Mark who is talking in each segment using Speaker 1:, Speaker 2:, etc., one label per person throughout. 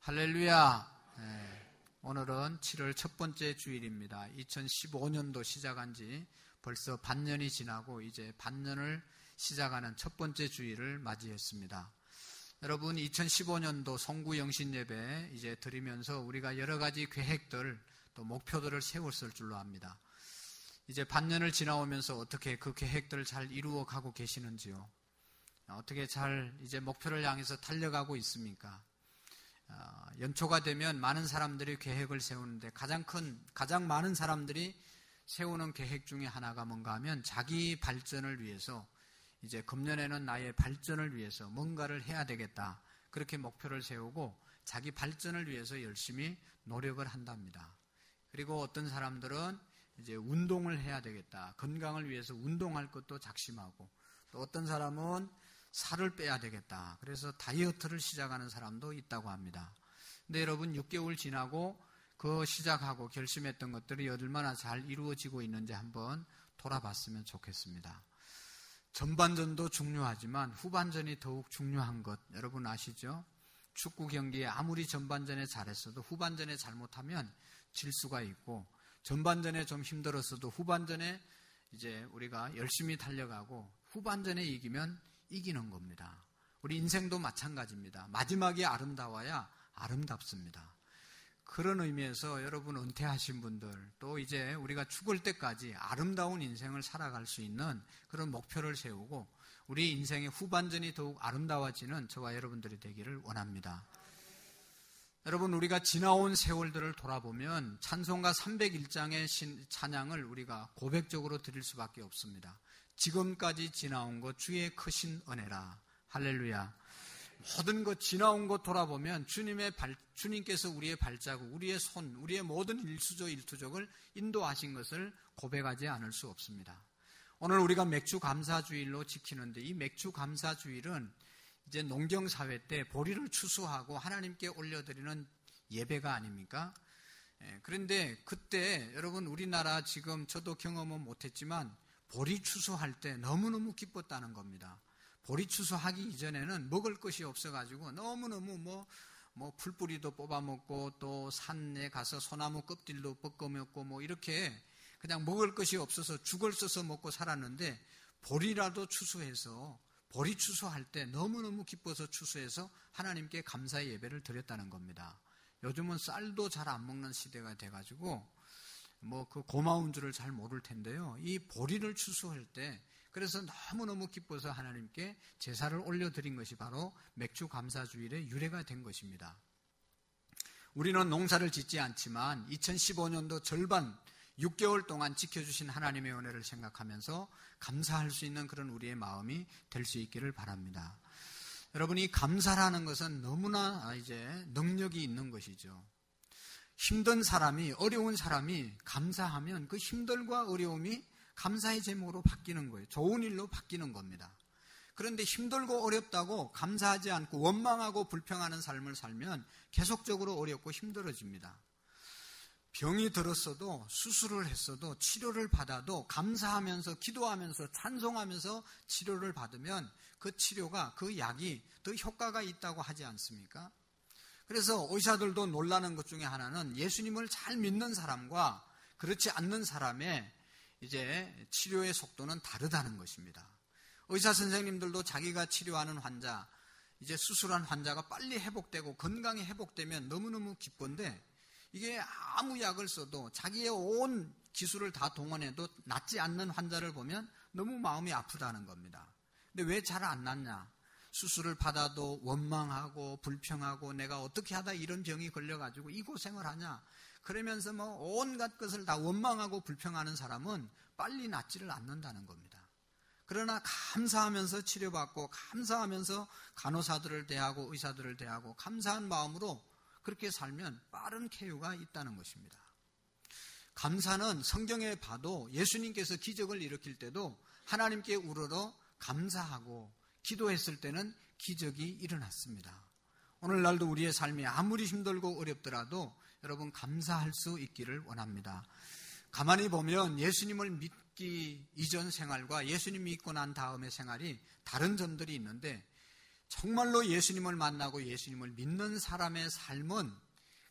Speaker 1: 할렐루야. 네, 오늘은 7월 첫 번째 주일입니다. 2015년도 시작한 지 벌써 반년이 지나고 이제 반년을 시작하는 첫 번째 주일을 맞이했습니다. 여러분 2015년도 성구 영신 예배 이제 드리면서 우리가 여러 가지 계획들 또 목표들을 세웠을 줄로 압니다. 이제 반년을 지나오면서 어떻게 그 계획들을 잘 이루어 가고 계시는지요? 어떻게 잘 이제 목표를 향해서 달려가고 있습니까? 어, 연초가 되면 많은 사람들이 계획을 세우는데 가장 큰, 가장 많은 사람들이 세우는 계획 중에 하나가 뭔가 하면 자기 발전을 위해서 이제 금년에는 나의 발전을 위해서 뭔가를 해야 되겠다. 그렇게 목표를 세우고 자기 발전을 위해서 열심히 노력을 한답니다. 그리고 어떤 사람들은 이제 운동을 해야 되겠다. 건강을 위해서 운동할 것도 작심하고 또 어떤 사람은 살을 빼야 되겠다. 그래서 다이어트를 시작하는 사람도 있다고 합니다. 근데 여러분 6개월 지나고 그 시작하고 결심했던 것들이 얼마나 잘 이루어지고 있는지 한번 돌아봤으면 좋겠습니다. 전반전도 중요하지만 후반전이 더욱 중요한 것 여러분 아시죠? 축구 경기에 아무리 전반전에 잘했어도 후반전에 잘못하면 질 수가 있고 전반전에 좀 힘들었어도 후반전에 이제 우리가 열심히 달려가고 후반전에 이기면 이기는 겁니다. 우리 인생도 마찬가지입니다. 마지막이 아름다워야 아름답습니다. 그런 의미에서 여러분 은퇴하신 분들 또 이제 우리가 죽을 때까지 아름다운 인생을 살아갈 수 있는 그런 목표를 세우고 우리 인생의 후반전이 더욱 아름다워지는 저와 여러분들이 되기를 원합니다. 여러분 우리가 지나온 세월들을 돌아보면 찬송가 301장의 찬양을 우리가 고백적으로 드릴 수밖에 없습니다. 지금까지 지나온 것 주의 크신 은혜라. 할렐루야. 모든 것 지나온 것 돌아보면 주님의 발, 주님께서 우리의 발자국, 우리의 손, 우리의 모든 일수조 일투족을 인도하신 것을 고백하지 않을 수 없습니다. 오늘 우리가 맥주 감사주일로 지키는데 이 맥주 감사주일은 이제 농경 사회 때 보리를 추수하고 하나님께 올려드리는 예배가 아닙니까? 예, 그런데 그때 여러분 우리나라 지금 저도 경험은 못했지만 보리 추수할 때 너무너무 기뻤다는 겁니다. 보리 추수하기 이전에는 먹을 것이 없어가지고 너무너무 뭐, 뭐 풀뿌리도 뽑아먹고 또 산에 가서 소나무 껍질도 벗겨먹고 뭐 이렇게 그냥 먹을 것이 없어서 죽을 써서 먹고 살았는데 보리라도 추수해서 보리 추수할 때 너무너무 기뻐서 추수해서 하나님께 감사의 예배를 드렸다는 겁니다. 요즘은 쌀도 잘 안 먹는 시대가 돼가지고 뭐 그 고마운 줄을 잘 모를 텐데요. 이 보리를 추수할 때 그래서 너무너무 기뻐서 하나님께 제사를 올려드린 것이 바로 맥주 감사주일의 유래가 된 것입니다. 우리는 농사를 짓지 않지만 2015년도 절반 6개월 동안 지켜주신 하나님의 은혜를 생각하면서 감사할 수 있는 그런 우리의 마음이 될 수 있기를 바랍니다. 여러분이 감사라는 것은 너무나 이제 능력이 있는 것이죠. 힘든 사람이, 어려운 사람이 감사하면 그 힘들과 어려움이 감사의 제목으로 바뀌는 거예요. 좋은 일로 바뀌는 겁니다. 그런데 힘들고 어렵다고 감사하지 않고 원망하고 불평하는 삶을 살면 계속적으로 어렵고 힘들어집니다. 병이 들었어도 수술을 했어도 치료를 받아도 감사하면서 기도하면서 찬송하면서 치료를 받으면 그 치료가 그 약이 더 효과가 있다고 하지 않습니까? 그래서 의사들도 놀라는 것 중에 하나는 예수님을 잘 믿는 사람과 그렇지 않는 사람의 이제 치료의 속도는 다르다는 것입니다. 의사 선생님들도 자기가 치료하는 환자, 이제 수술한 환자가 빨리 회복되고 건강이 회복되면 너무너무 기쁜데 이게 아무 약을 써도 자기의 온 기술을 다 동원해도 낫지 않는 환자를 보면 너무 마음이 아프다는 겁니다. 근데 왜 잘 안 낫냐? 수술을 받아도 원망하고 불평하고 내가 어떻게 하다 이런 병이 걸려가지고 이 고생을 하냐. 그러면서 뭐 온갖 것을 다 원망하고 불평하는 사람은 빨리 낫지를 않는다는 겁니다. 그러나 감사하면서 치료받고 감사하면서 간호사들을 대하고 의사들을 대하고 감사한 마음으로 그렇게 살면 빠른 쾌유가 있다는 것입니다. 감사는 성경에 봐도 예수님께서 기적을 일으킬 때도 하나님께 우러러 감사하고 기도했을 때는 기적이 일어났습니다. 오늘날도 우리의 삶이 아무리 힘들고 어렵더라도 여러분 감사할 수 있기를 원합니다. 가만히 보면 예수님을 믿기 이전 생활과 예수님 믿고 난 다음의 생활이 다른 점들이 있는데 정말로 예수님을 만나고 예수님을 믿는 사람의 삶은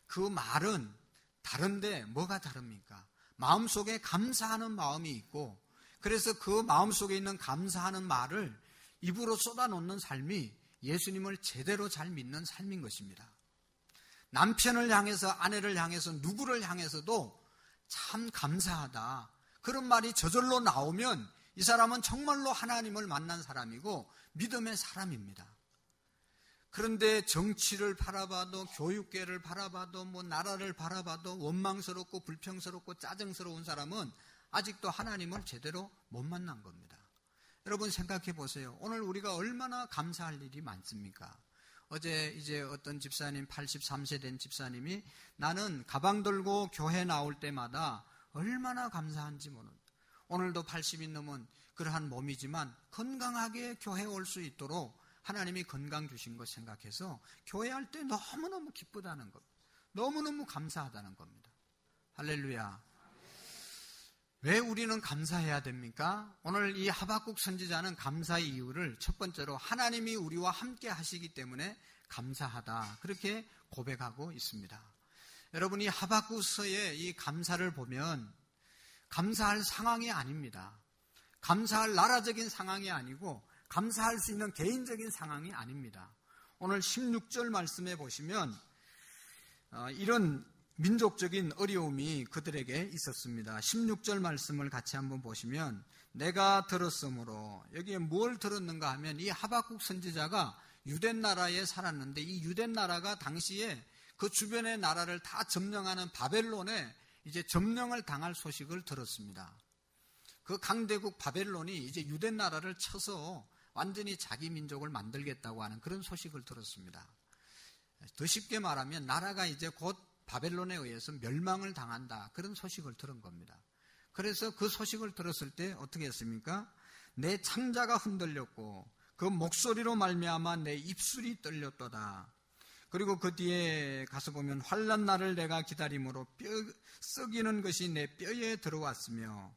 Speaker 1: 그 말은 다른데 뭐가 다릅니까? 마음속에 감사하는 마음이 있고 그래서 그 마음속에 있는 감사하는 말을 입으로 쏟아놓는 삶이 예수님을 제대로 잘 믿는 삶인 것입니다. 남편을 향해서 아내를 향해서 누구를 향해서도 참 감사하다. 그런 말이 저절로 나오면 이 사람은 정말로 하나님을 만난 사람이고 믿음의 사람입니다. 그런데 정치를 바라봐도 교육계를 바라봐도 뭐 나라를 바라봐도 원망스럽고 불평스럽고 짜증스러운 사람은 아직도 하나님을 제대로 못 만난 겁니다. 여러분 생각해 보세요. 오늘 우리가 얼마나 감사할 일이 많습니까? 어제 이제 어떤 집사님 83세 된 집사님이 나는 가방 들고 교회 나올 때마다 얼마나 감사한지 모르는 오늘도 80이 넘은 그러한 몸이지만 건강하게 교회 올 수 있도록 하나님이 건강 주신 것 생각해서 교회 할 때 너무너무 기쁘다는 것, 너무너무 감사하다는 겁니다. 할렐루야. 왜 우리는 감사해야 됩니까? 오늘 이 하박국 선지자는 감사의 이유를 첫 번째로 하나님이 우리와 함께 하시기 때문에 감사하다. 그렇게 고백하고 있습니다. 여러분이 하박국서의 이 감사를 보면 감사할 상황이 아닙니다. 감사할 나라적인 상황이 아니고 감사할 수 있는 개인적인 상황이 아닙니다. 오늘 16절 말씀에 보시면 어, 이런 민족적인 어려움이 그들에게 있었습니다. 16절 말씀을 같이 한번 보시면 내가 들었으므로 여기에 뭘 들었는가 하면 이 하박국 선지자가 유대 나라에 살았는데 이 유대 나라가 당시에 그 주변의 나라를 다 점령하는 바벨론에 이제 점령을 당할 소식을 들었습니다. 그 강대국 바벨론이 이제 유대 나라를 쳐서 완전히 자기 민족을 만들겠다고 하는 그런 소식을 들었습니다. 더 쉽게 말하면 나라가 이제 곧 바벨론에 의해서 멸망을 당한다. 그런 소식을 들은 겁니다. 그래서 그 소식을 들었을 때 어떻게 했습니까? 내 창자가 흔들렸고 그 목소리로 말미암아 내 입술이 떨렸도다. 그리고 그 뒤에 가서 보면 환란 날을 내가 기다림으로 뼈 썩이는 것이 내 뼈에 들어왔으며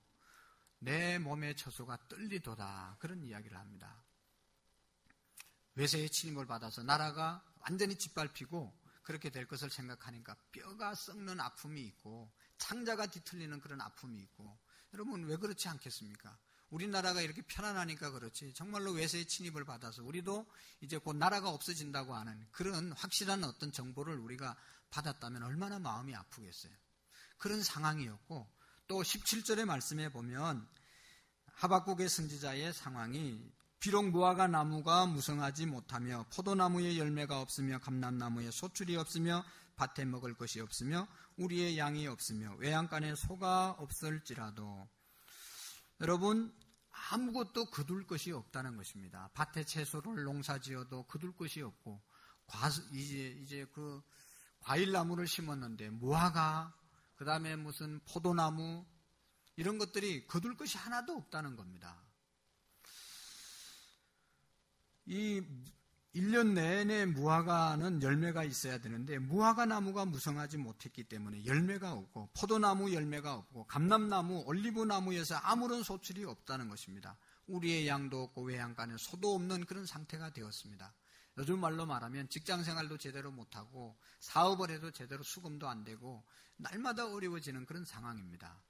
Speaker 1: 내 몸의 처소가 떨리도다. 그런 이야기를 합니다. 외세의 침입을 받아서 나라가 완전히 짓밟히고 그렇게 될 것을 생각하니까 뼈가 썩는 아픔이 있고 창자가 뒤틀리는 그런 아픔이 있고 여러분 왜 그렇지 않겠습니까? 우리나라가 이렇게 편안하니까 그렇지 정말로 외세의 침입을 받아서 우리도 이제 곧 나라가 없어진다고 하는 그런 확실한 어떤 정보를 우리가 받았다면 얼마나 마음이 아프겠어요. 그런 상황이었고 또 17절의 말씀에 보면 하박국의 선지자의 상황이 비록 무화과 나무가 무성하지 못하며 포도나무에 열매가 없으며 감람나무에 소출이 없으며 밭에 먹을 것이 없으며 우리의 양이 없으며 외양간에 소가 없을지라도 여러분 아무것도 거둘 것이 없다는 것입니다. 밭에 채소를 농사지어도 거둘 것이 없고 과, 이제 이제 그 과일 나무를 심었는데 무화과 그다음에 무슨 포도나무 이런 것들이 거둘 것이 하나도 없다는 겁니다. 이 1년 내내 무화과는 열매가 있어야 되는데 무화과 나무가 무성하지 못했기 때문에 열매가 없고 포도나무 열매가 없고 감람나무, 올리브나무에서 아무런 소출이 없다는 것입니다. 우리의 양도 없고 외양간에 소도 없는 그런 상태가 되었습니다. 요즘 말로 말하면 직장 생활도 제대로 못하고 사업을 해도 제대로 수금도 안 되고 날마다 어려워지는 그런 상황입니다.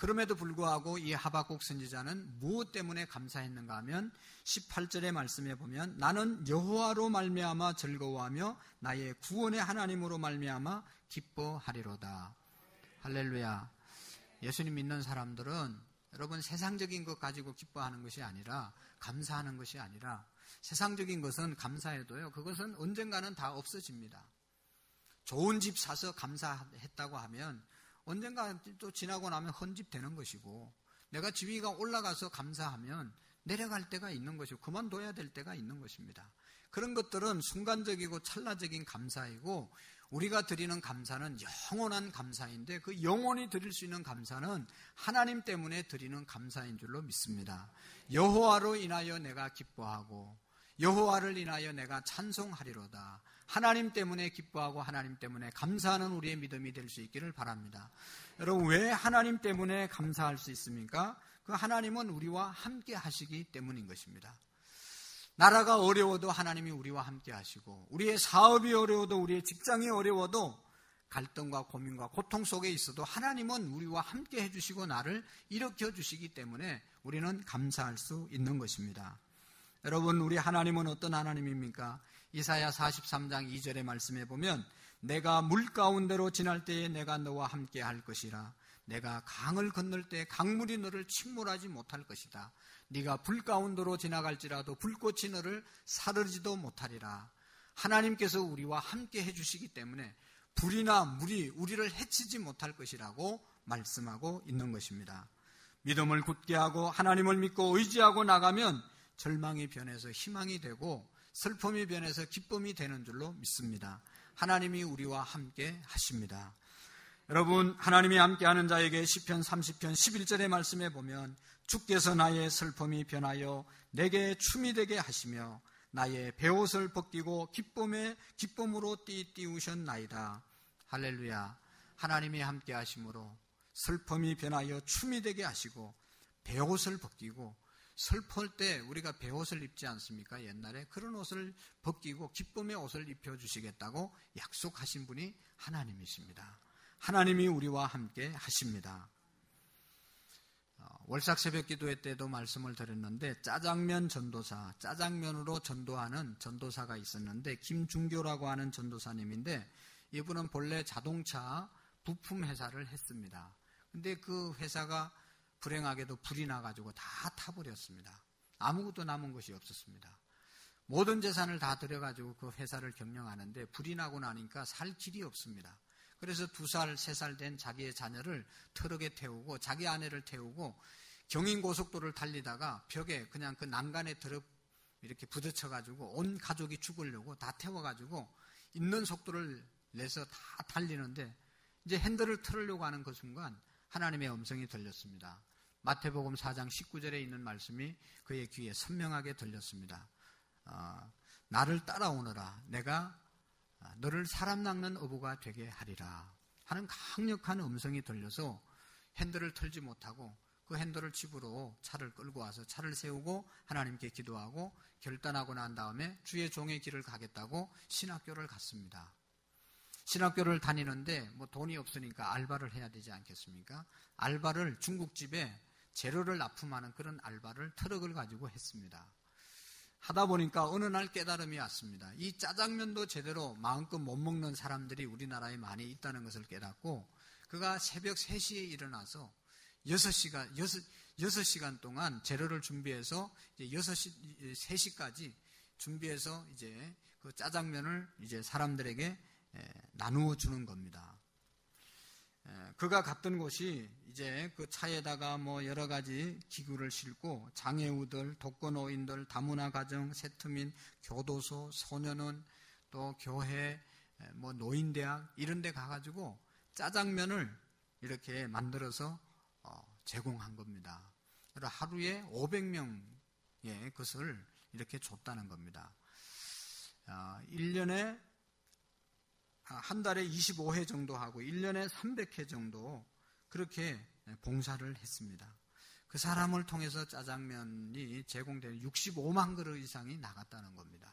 Speaker 1: 그럼에도 불구하고 이 하박국 선지자는 무엇 때문에 감사했는가 하면 18절의 말씀에 보면 나는 여호와로 말미암아 즐거워하며 나의 구원의 하나님으로 말미암아 기뻐하리로다. 할렐루야. 예수님 믿는 사람들은 여러분 세상적인 것 가지고 기뻐하는 것이 아니라 감사하는 것이 아니라 세상적인 것은 감사해도요. 그것은 언젠가는 다 없어집니다. 좋은 집 사서 감사했다고 하면 언젠가 또 지나고 나면 헌집되는 것이고 내가 지위가 올라가서 감사하면 내려갈 때가 있는 것이고 그만둬야 될 때가 있는 것입니다. 그런 것들은 순간적이고 찰나적인 감사이고 우리가 드리는 감사는 영원한 감사인데 그 영원히 드릴 수 있는 감사는 하나님 때문에 드리는 감사인 줄로 믿습니다. 여호와로 인하여 내가 기뻐하고 여호와를 인하여 내가 찬송하리로다. 하나님 때문에 기뻐하고 하나님 때문에 감사하는 우리의 믿음이 될 수 있기를 바랍니다. 여러분 왜 하나님 때문에 감사할 수 있습니까? 그 하나님은 우리와 함께 하시기 때문인 것입니다. 나라가 어려워도 하나님이 우리와 함께 하시고 우리의 사업이 어려워도 우리의 직장이 어려워도 갈등과 고민과 고통 속에 있어도 하나님은 우리와 함께 해주시고 나를 일으켜 주시기 때문에 우리는 감사할 수 있는 것입니다. 여러분, 우리 하나님은 어떤 하나님입니까? 이사야 43장 2절의 말씀에 보면 내가 물 가운데로 지날 때에 내가 너와 함께 할 것이라 내가 강을 건널 때 강물이 너를 침몰하지 못할 것이다. 네가 불 가운데로 지나갈지라도 불꽃이 너를 사르지도 못하리라. 하나님께서 우리와 함께 해주시기 때문에 불이나 물이 우리를 해치지 못할 것이라고 말씀하고 있는 것입니다. 믿음을 굳게 하고 하나님을 믿고 의지하고 나가면 절망이 변해서 희망이 되고 슬픔이 변해서 기쁨이 되는 줄로 믿습니다. 하나님이 우리와 함께 하십니다. 여러분, 하나님이 함께하는 자에게 시편 30편 11절의 말씀에 보면 주께서 나의 슬픔이 변하여 내게 춤이 되게 하시며 나의 배옷을 벗기고 기쁨에 기쁨으로 띠띠우셨나이다. 할렐루야. 하나님이 함께 하심으로 슬픔이 변하여 춤이 되게 하시고 배옷을 벗기고 슬플 때 우리가 배옷을 입지 않습니까? 옛날에 그런 옷을 벗기고 기쁨의 옷을 입혀 주시겠다고 약속하신 분이 하나님이십니다. 하나님이 우리와 함께 하십니다. 월삭 새벽 기도회 때도 말씀을 드렸는데 짜장면 전도사, 짜장면으로 전도하는 전도사가 있었는데 김중교라고 하는 전도사님인데 이분은 본래 자동차 부품 회사를 했습니다. 근데 그 회사가 불행하게도 불이 나가지고 다 타버렸습니다. 아무것도 남은 것이 없었습니다. 모든 재산을 다 들여가지고 그 회사를 경영하는데 불이 나고 나니까 살 길이 없습니다. 그래서 두 살, 세 살 된 자기의 자녀를 트럭에 태우고 자기 아내를 태우고 경인고속도로를 달리다가 벽에 그냥 그 난간에 드럽 이렇게 부딪혀가지고 온 가족이 죽으려고 다 태워가지고 있는 속도를 내서 다 달리는데 이제 핸들을 틀으려고 하는 그 순간 하나님의 음성이 들렸습니다. 마태복음 4장 19절에 있는 말씀이 그의 귀에 선명하게 들렸습니다. 어, 나를 따라오너라. 내가 너를 사람 낚는 어부가 되게 하리라. 하는 강력한 음성이 들려서 핸들을 틀지 못하고 그 핸들을 집으로 차를 끌고 와서 차를 세우고 하나님께 기도하고 결단하고 난 다음에 주의 종의 길을 가겠다고 신학교를 갔습니다. 신학교를 다니는데 뭐 돈이 없으니까 알바를 해야 되지 않겠습니까? 알바를 중국집에 재료를 납품하는 그런 알바를 트럭을 가지고 했습니다. 하다 보니까 어느 날 깨달음이 왔습니다. 이 짜장면도 제대로 마음껏 못 먹는 사람들이 우리나라에 많이 있다는 것을 깨닫고 그가 새벽 3시에 일어나서 6시간, 6, 6시간 동안 재료를 준비해서 이제 6시, 3시까지 준비해서 이제 그 짜장면을 이제 사람들에게 나누어 주는 겁니다. 그가 갔던 곳이 이제 그 차에다가 뭐 여러 가지 기구를 싣고 장애우들, 독거노인들, 다문화 가정, 세트민, 교도소, 소년원, 또 교회, 뭐 노인대학 이런 데 가가지고 짜장면을 이렇게 만들어서 어, 제공한 겁니다. 하루에 500명의 것을 이렇게 줬다는 겁니다. 1년에 아, 한 달에 25회 정도 하고 1년에 300회 정도 그렇게 봉사를 했습니다. 그 사람을 통해서 짜장면이 제공되는 65만 그릇 이상이 나갔다는 겁니다.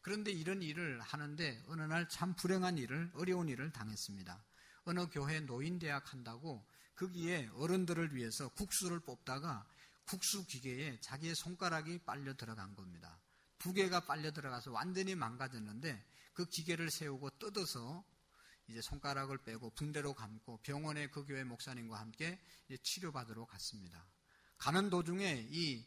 Speaker 1: 그런데 이런 일을 하는데 어느 날 참 불행한 일을 어려운 일을 당했습니다. 어느 교회 노인 대학 한다고 거기에 어른들을 위해서 국수를 뽑다가 국수 기계에 자기의 손가락이 빨려 들어간 겁니다. 두 개가 빨려 들어가서 완전히 망가졌는데 그 기계를 세우고 뜯어서 이제 손가락을 빼고 붕대로 감고 병원에 그 교회 목사님과 함께 치료받으러 갔습니다. 가는 도중에 이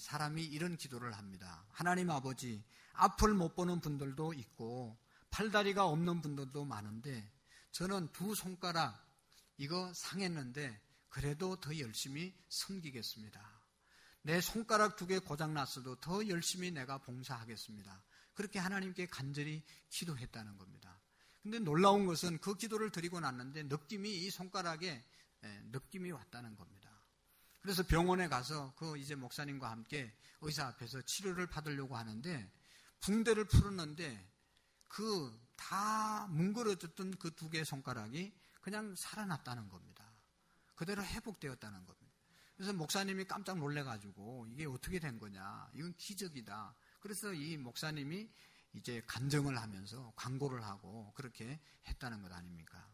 Speaker 1: 사람이 이런 기도를 합니다. 하나님 아버지, 앞을 못 보는 분들도 있고 팔다리가 없는 분들도 많은데 저는 두 손가락 이거 상했는데 그래도 더 열심히 섬기겠습니다. 내 손가락 두 개 고장 났어도 더 열심히 내가 봉사하겠습니다. 그렇게 하나님께 간절히 기도했다는 겁니다. 근데 놀라운 것은 그 기도를 드리고 났는데 느낌이 이 손가락에 느낌이 왔다는 겁니다. 그래서 병원에 가서 그 이제 목사님과 함께 의사 앞에서 치료를 받으려고 하는데 붕대를 풀었는데 그 다 뭉그러졌던 그 두 개의 손가락이 그냥 살아났다는 겁니다. 그대로 회복되었다는 겁니다. 그래서 목사님이 깜짝 놀래가지고 이게 어떻게 된 거냐? 이건 기적이다. 그래서 이 목사님이 이제 간증을 하면서 광고를 하고 그렇게 했다는 것 아닙니까?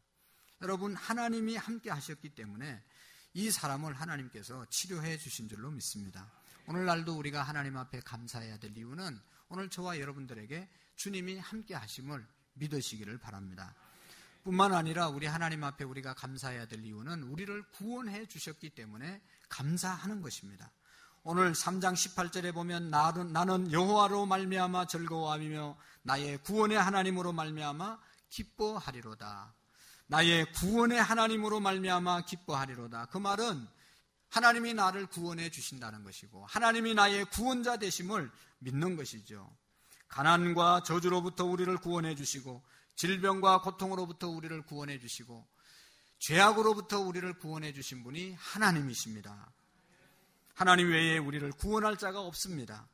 Speaker 1: 여러분, 하나님이 함께 하셨기 때문에 이 사람을 하나님께서 치료해 주신 줄로 믿습니다. 오늘날도 우리가 하나님 앞에 감사해야 될 이유는 오늘 저와 여러분들에게 주님이 함께 하심을 믿으시기를 바랍니다. 뿐만 아니라 우리 하나님 앞에 우리가 감사해야 될 이유는 우리를 구원해 주셨기 때문에 감사하는 것입니다. 오늘 3장 18절에 보면 나는 여호와로 말미암아 즐거워하며 나의 구원의 하나님으로 말미암아 기뻐하리로다. 나의 구원의 하나님으로 말미암아 기뻐하리로다. 그 말은 하나님이 나를 구원해 주신다는 것이고 하나님이 나의 구원자 되심을 믿는 것이죠. 가난과 저주로부터 우리를 구원해 주시고 질병과 고통으로부터 우리를 구원해 주시고 죄악으로부터 우리를 구원해 주신 분이 하나님이십니다. 하나님 외에 우리를 구원할 자가 없습니다.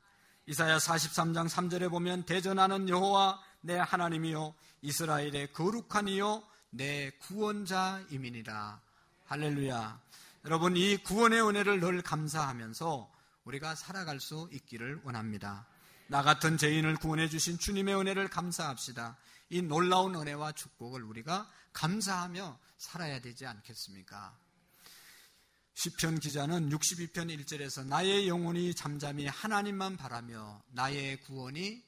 Speaker 1: 이사야 43장 3절에 보면 대전하는 여호와 내 하나님이요 이스라엘의 거룩한 이요 내 구원자이민이라 할렐루야. 여러분 이 구원의 은혜를 늘 감사하면서 우리가 살아갈 수 있기를 원합니다. 나 같은 죄인을 구원해 주신 주님의 은혜를 감사합시다. 이 놀라운 은혜와 축복을 우리가 감사하며 살아야 되지 않겠습니까? 시편 기자는 62편 1절에서 나의 영혼이 잠잠히 하나님만 바라며 나의 구원이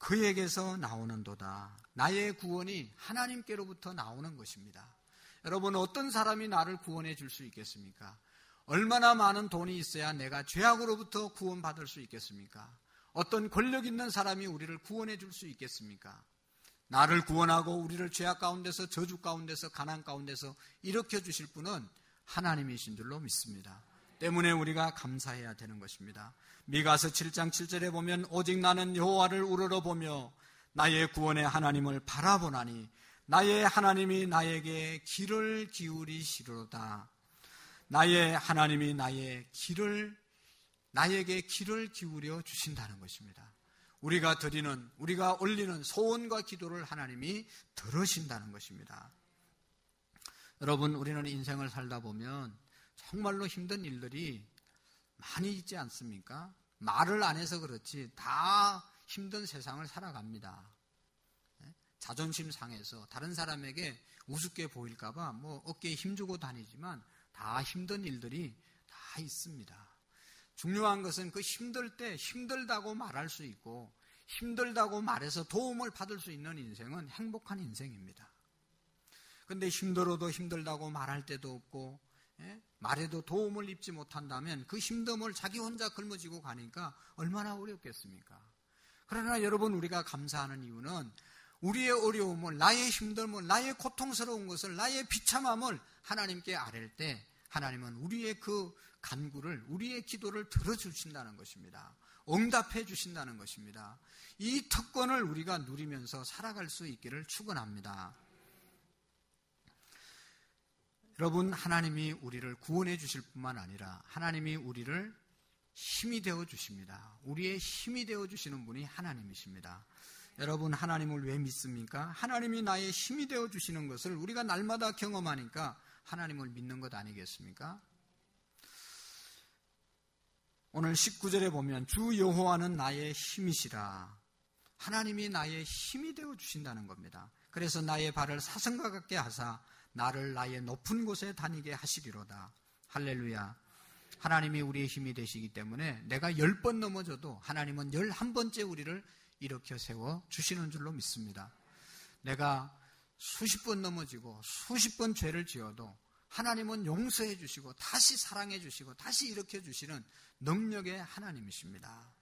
Speaker 1: 그에게서 나오는도다. 나의 구원이 하나님께로부터 나오는 것입니다. 여러분 어떤 사람이 나를 구원해 줄 수 있겠습니까? 얼마나 많은 돈이 있어야 내가 죄악으로부터 구원받을 수 있겠습니까? 어떤 권력 있는 사람이 우리를 구원해 줄 수 있겠습니까? 나를 구원하고 우리를 죄악 가운데서 저주 가운데서 가난 가운데서 일으켜 주실 분은 하나님이신 줄로 믿습니다. 때문에 우리가 감사해야 되는 것입니다. 미가서 7장 7절에 보면 오직 나는 여호와를 우러러 보며 나의 구원의 하나님을 바라보나니 나의 하나님이 나에게 길을 기울이시로다. 나의 하나님이 나의 길을 나에게 길을 기울여 주신다는 것입니다. 우리가 드리는 우리가 올리는 소원과 기도를 하나님이 들으신다는 것입니다. 여러분, 우리는 인생을 살다 보면 정말로 힘든 일들이 많이 있지 않습니까? 말을 안 해서 그렇지 다 힘든 세상을 살아갑니다. 예? 자존심 상해서 다른 사람에게 우습게 보일까봐 뭐 어깨에 힘주고 다니지만 다 힘든 일들이 다 있습니다. 중요한 것은 그 힘들 때 힘들다고 말할 수 있고 힘들다고 말해서 도움을 받을 수 있는 인생은 행복한 인생입니다. 근데 힘들어도 힘들다고 말할 때도 없고 예? 말해도 도움을 입지 못한다면 그 힘듦을 자기 혼자 걸머지고 가니까 얼마나 어렵겠습니까? 그러나 여러분 우리가 감사하는 이유는 우리의 어려움을 나의 힘듦을 나의 고통스러운 것을 나의 비참함을 하나님께 아랠 때 하나님은 우리의 그 간구를 우리의 기도를 들어주신다는 것입니다. 응답해 주신다는 것입니다. 이 특권을 우리가 누리면서 살아갈 수 있기를 축원합니다. 여러분, 하나님이 우리를 구원해 주실 뿐만 아니라 하나님이 우리를 힘이 되어 주십니다. 우리의 힘이 되어 주시는 분이 하나님이십니다. 여러분, 하나님을 왜 믿습니까? 하나님이 나의 힘이 되어 주시는 것을 우리가 날마다 경험하니까 하나님을 믿는 것 아니겠습니까? 오늘 19절에 보면 주 여호와는 나의 힘이시라. 하나님이 나의 힘이 되어 주신다는 겁니다. 그래서 나의 발을 사슴과 같게 하사 나를 나의 높은 곳에 다니게 하시리로다. 할렐루야. 하나님이 우리의 힘이 되시기 때문에 내가 열 번 넘어져도 하나님은 열한 번째 우리를 일으켜 세워 주시는 줄로 믿습니다. 내가 수십 번 넘어지고 수십 번 죄를 지어도 하나님은 용서해 주시고 다시 사랑해 주시고 다시 일으켜 주시는 능력의 하나님이십니다.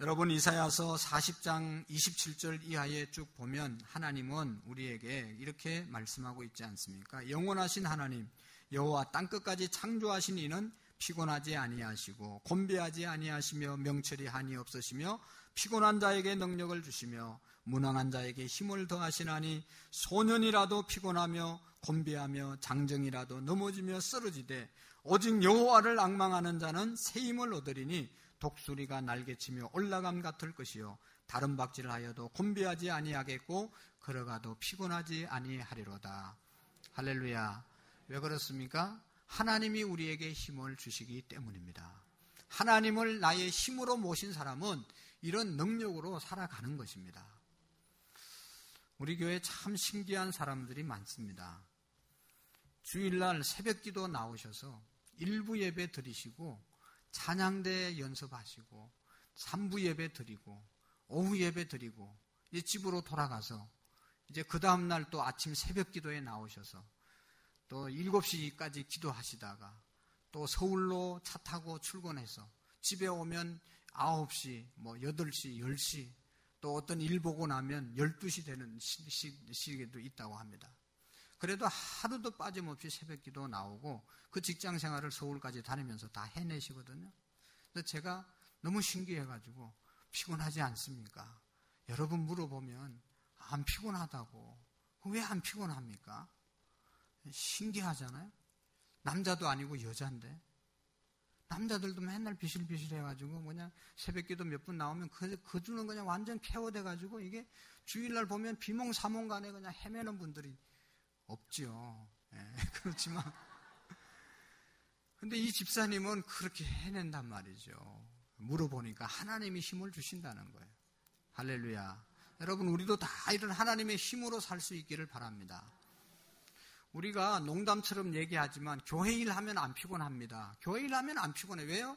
Speaker 1: 여러분 이사야서 40장 27절 이하에 쭉 보면 하나님은 우리에게 이렇게 말씀하고 있지 않습니까? 영원하신 하나님 여호와 땅 끝까지 창조하신 이는 피곤하지 아니하시고 곤배하지 아니하시며 명철이 한이 없으시며 피곤한 자에게 능력을 주시며 무능한 자에게 힘을 더하시나니 소년이라도 피곤하며 곤배하며 장정이라도 넘어지며 쓰러지되 오직 여호와를 악망하는 자는 새 힘을 얻으리니 독수리가 날개치며 올라감 같을 것이요 다른 박질을 하여도 곤비하지 아니하겠고 걸어가도 피곤하지 아니하리로다. 할렐루야. 왜 그렇습니까? 하나님이 우리에게 힘을 주시기 때문입니다. 하나님을 나의 힘으로 모신 사람은 이런 능력으로 살아가는 것입니다. 우리 교회 참 신기한 사람들이 많습니다. 주일날 새벽 기도 나오셔서 일부 예배 드리시고 찬양대 연습하시고 3부 예배 드리고 오후 예배 드리고 이제 집으로 돌아가서 이제 그 다음 날 또 아침 새벽 기도에 나오셔서 또 7시까지 기도하시다가 또 서울로 차 타고 출근해서 집에 오면 9시, 뭐 8시, 10시 또 어떤 일 보고 나면 12시 되는 시기도 있다고 합니다. 그래도 하루도 빠짐없이 새벽 기도 나오고 그 직장 생활을 서울까지 다니면서 다 해내시거든요. 그래서 제가 너무 신기해가지고 피곤하지 않습니까? 여러분 물어보면 안 피곤하다고. 왜 안 피곤합니까? 신기하잖아요? 남자도 아니고 여자인데. 남자들도 맨날 비실비실 해가지고 그냥 새벽 기도 몇 분 나오면 그, 그 주는 그냥 완전 쾌어돼가지고 이게 주일날 보면 비몽사몽 간에 그냥 헤매는 분들이 없지요. 예, 그렇지만. 근데 이 집사님은 그렇게 해낸단 말이죠. 물어보니까 하나님이 힘을 주신다는 거예요. 할렐루야. 여러분, 우리도 다 이런 하나님의 힘으로 살 수 있기를 바랍니다. 우리가 농담처럼 얘기하지만 교회 일 하면 안 피곤합니다. 교회 일 하면 안 피곤해. 왜요?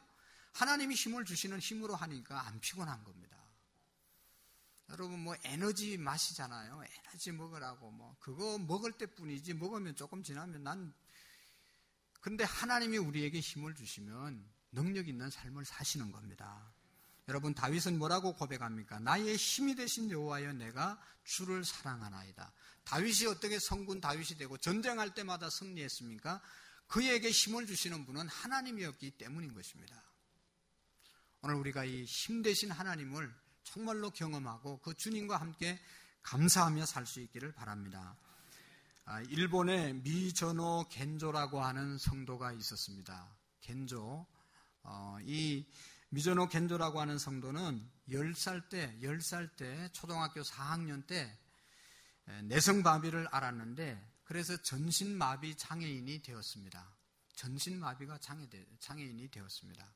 Speaker 1: 하나님이 힘을 주시는 힘으로 하니까 안 피곤한 겁니다. 여러분 뭐 에너지 마시잖아요. 에너지 먹으라고 뭐 그거 먹을 때뿐이지 먹으면 조금 지나면 난 근데 하나님이 우리에게 힘을 주시면 능력 있는 삶을 사시는 겁니다. 여러분 다윗은 뭐라고 고백합니까? 나의 힘이 되신 여호와여 내가 주를 사랑하나이다. 다윗이 어떻게 성군 다윗이 되고 전쟁할 때마다 승리했습니까? 그에게 힘을 주시는 분은 하나님이었기 때문인 것입니다. 오늘 우리가 이 힘 되신 하나님을 정말로 경험하고 그 주님과 함께 감사하며 살 수 있기를 바랍니다. 아, 일본에 미전호 겐조라고 하는 성도가 있었습니다. 겐조. 어, 이 미전호 겐조라고 하는 성도는 10살 때, 10살 때, 초등학교 4학년 때 내성마비를 알았는데 그래서 전신마비 장애인이 되었습니다. 전신마비가 장애, 장애인이 되었습니다.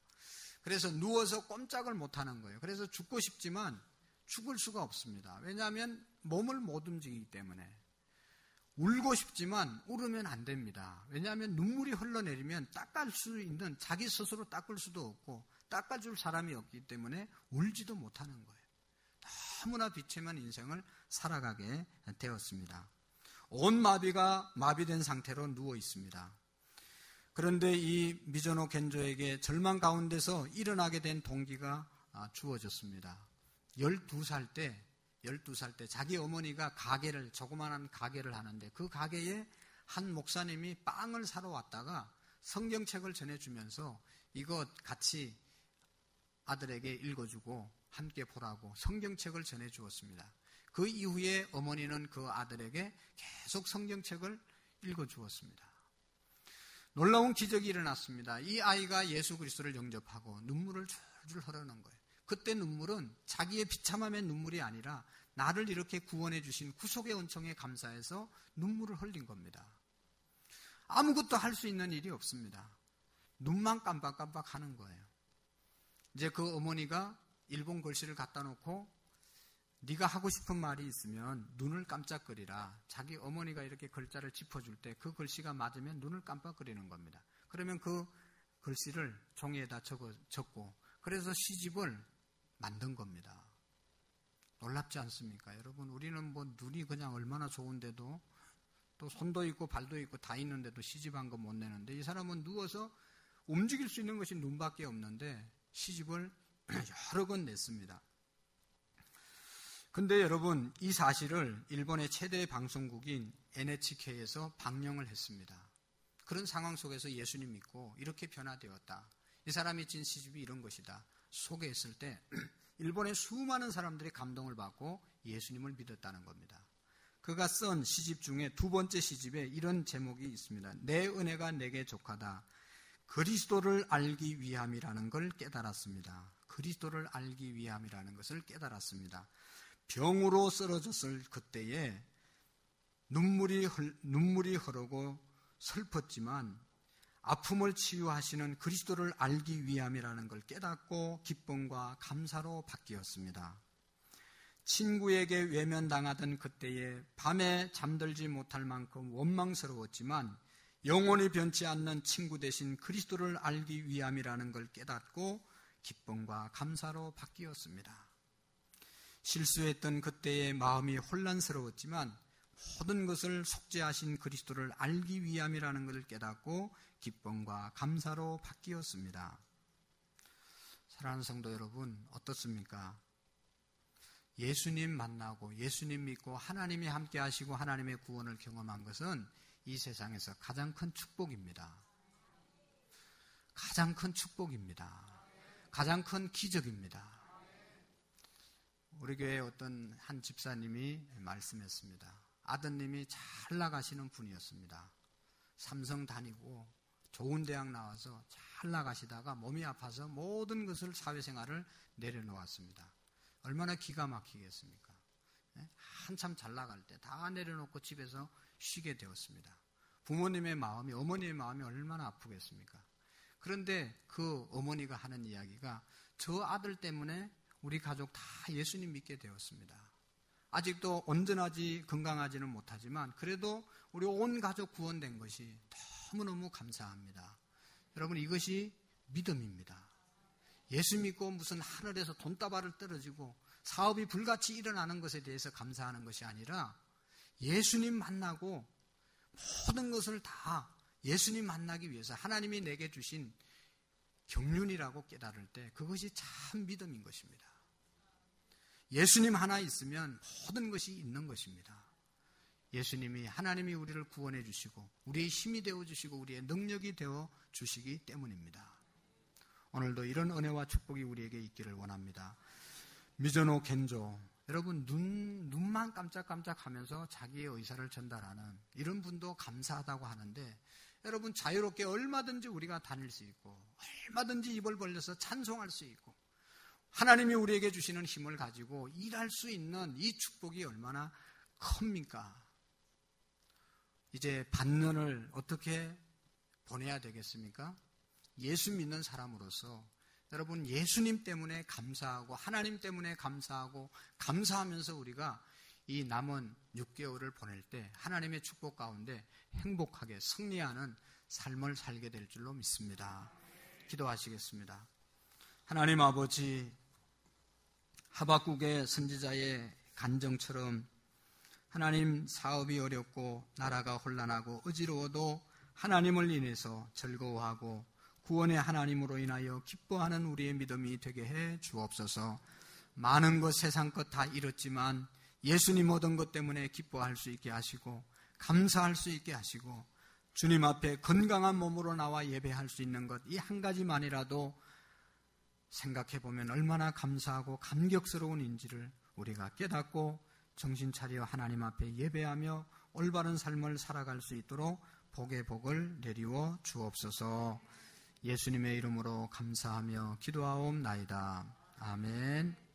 Speaker 1: 그래서 누워서 꼼짝을 못하는 거예요. 그래서 죽고 싶지만 죽을 수가 없습니다. 왜냐하면 몸을 못 움직이기 때문에. 울고 싶지만 울으면 안 됩니다. 왜냐하면 눈물이 흘러내리면 닦을 수 있는 자기 스스로 닦을 수도 없고 닦아줄 사람이 없기 때문에 울지도 못하는 거예요. 너무나 비참한 인생을 살아가게 되었습니다. 온 마비가 마비된 상태로 누워 있습니다. 그런데 이 미전호 겐조에게 절망 가운데서 일어나게 된 동기가 아, 주어졌습니다. 12살 때, 12살 때 자기 어머니가 가게를, 조그마한 가게를 하는데 그 가게에 한 목사님이 빵을 사러 왔다가 성경책을 전해주면서 이거 같이 아들에게 읽어주고 함께 보라고 성경책을 전해주었습니다. 그 이후에 어머니는 그 아들에게 계속 성경책을 읽어주었습니다. 놀라운 기적이 일어났습니다. 이 아이가 예수 그리스도를 영접하고 눈물을 줄줄 흐르는 거예요. 그때 눈물은 자기의 비참함의 눈물이 아니라 나를 이렇게 구원해 주신 구속의 은총에 감사해서 눈물을 흘린 겁니다. 아무것도 할 수 있는 일이 없습니다. 눈만 깜빡깜빡 하는 거예요. 이제 그 어머니가 일본 글씨를 갖다 놓고 네가 하고 싶은 말이 있으면 눈을 깜짝거리라. 자기 어머니가 이렇게 글자를 짚어줄 때 그 글씨가 맞으면 눈을 깜빡거리는 겁니다. 그러면 그 글씨를 종이에다 적어, 적고 그래서 시집을 만든 겁니다. 놀랍지 않습니까? 여러분, 우리는 뭐 눈이 그냥 얼마나 좋은데도 또 손도 있고 발도 있고 다 있는데도 시집한 거 못 내는데 이 사람은 누워서 움직일 수 있는 것이 눈밖에 없는데 시집을 여러 건 냈습니다. 근데 여러분, 이 사실을 일본의 최대 방송국인 NHK에서 방영을 했습니다. 그런 상황 속에서 예수님 믿고 이렇게 변화되었다. 이 사람이 찐 시집이 이런 것이다. 소개했을 때 일본의 수많은 사람들이 감동을 받고 예수님을 믿었다는 겁니다. 그가 쓴 시집 중에 두 번째 시집에 이런 제목이 있습니다. 내 은혜가 내게 족하다. 그리스도를 알기 위함이라는 걸 깨달았습니다. 그리스도를 알기 위함이라는 것을 깨달았습니다. 병으로 쓰러졌을 그때에 눈물이, 눈물이 흐르고 슬펐지만 아픔을 치유하시는 그리스도를 알기 위함이라는 걸 깨닫고 기쁨과 감사로 바뀌었습니다. 친구에게 외면당하던 그때에 밤에 잠들지 못할 만큼 원망스러웠지만 영원히 변치 않는 친구 대신 그리스도를 알기 위함이라는 걸 깨닫고 기쁨과 감사로 바뀌었습니다. 실수했던 그때의 마음이 혼란스러웠지만 모든 것을 속죄하신 그리스도를 알기 위함이라는 것을 깨닫고 기쁨과 감사로 바뀌었습니다. 사랑하는 성도 여러분, 어떻습니까? 예수님 만나고 예수님 믿고 하나님이 함께 하시고 하나님의 구원을 경험한 것은 이 세상에서 가장 큰 축복입니다. 가장 큰 축복입니다. 가장 큰 기적입니다. 우리 교회 어떤 한 집사님이 말씀했습니다. 아드님이 잘 나가시는 분이었습니다. 삼성 다니고 좋은 대학 나와서 잘 나가시다가 몸이 아파서 모든 것을 사회생활을 내려놓았습니다. 얼마나 기가 막히겠습니까? 예? 한참 잘 나갈 때 다 내려놓고 집에서 쉬게 되었습니다. 부모님의 마음이, 어머니의 마음이 얼마나 아프겠습니까? 그런데 그 어머니가 하는 이야기가 저 아들 때문에 우리 가족 다 예수님 믿게 되었습니다. 아직도 온전하지 건강하지는 못하지만 그래도 우리 온 가족 구원된 것이 너무너무 감사합니다. 여러분 이것이 믿음입니다. 예수 믿고 무슨 하늘에서 돈다발을 떨어지고 사업이 불같이 일어나는 것에 대해서 감사하는 것이 아니라 예수님 만나고 모든 것을 다 예수님 만나기 위해서 하나님이 내게 주신 경륜이라고 깨달을 때 그것이 참 믿음인 것입니다. 예수님 하나 있으면 모든 것이 있는 것입니다. 예수님이 하나님이 우리를 구원해 주시고 우리의 힘이 되어 주시고 우리의 능력이 되어 주시기 때문입니다. 오늘도 이런 은혜와 축복이 우리에게 있기를 원합니다. 미저노 겐조 여러분 눈 눈만 깜짝깜짝 하면서 자기의 의사를 전달하는 이런 분도 감사하다고 하는데 여러분 자유롭게 얼마든지 우리가 다닐 수 있고 얼마든지 입을 벌려서 찬송할 수 있고 하나님이 우리에게 주시는 힘을 가지고 일할 수 있는 이 축복이 얼마나 큽니까? 이제 반년을 어떻게 보내야 되겠습니까? 예수 믿는 사람으로서 여러분 예수님 때문에 감사하고 하나님 때문에 감사하고 감사하면서 우리가 이 남은 6개월을 보낼 때 하나님의 축복 가운데 행복하게 승리하는 삶을 살게 될 줄로 믿습니다. 기도하시겠습니다. 하나님 아버지 하박국의 선지자의 간정처럼 하나님 사업이 어렵고 나라가 혼란하고 어지러워도 하나님을 인해서 즐거워하고 구원의 하나님으로 인하여 기뻐하는 우리의 믿음이 되게 해 주옵소서. 많은 것 세상 것 다 잃었지만 예수님 얻은 것 때문에 기뻐할 수 있게 하시고 감사할 수 있게 하시고 주님 앞에 건강한 몸으로 나와 예배할 수 있는 것 이 한 가지만이라도 생각해 보면 얼마나 감사하고 감격스러운 인지를 우리가 깨닫고 정신 차려 하나님 앞에 예배하며 올바른 삶을 살아갈 수 있도록 복의 복을 내리워 주옵소서. 예수님의 이름으로 감사하며 기도하옵나이다. 아멘.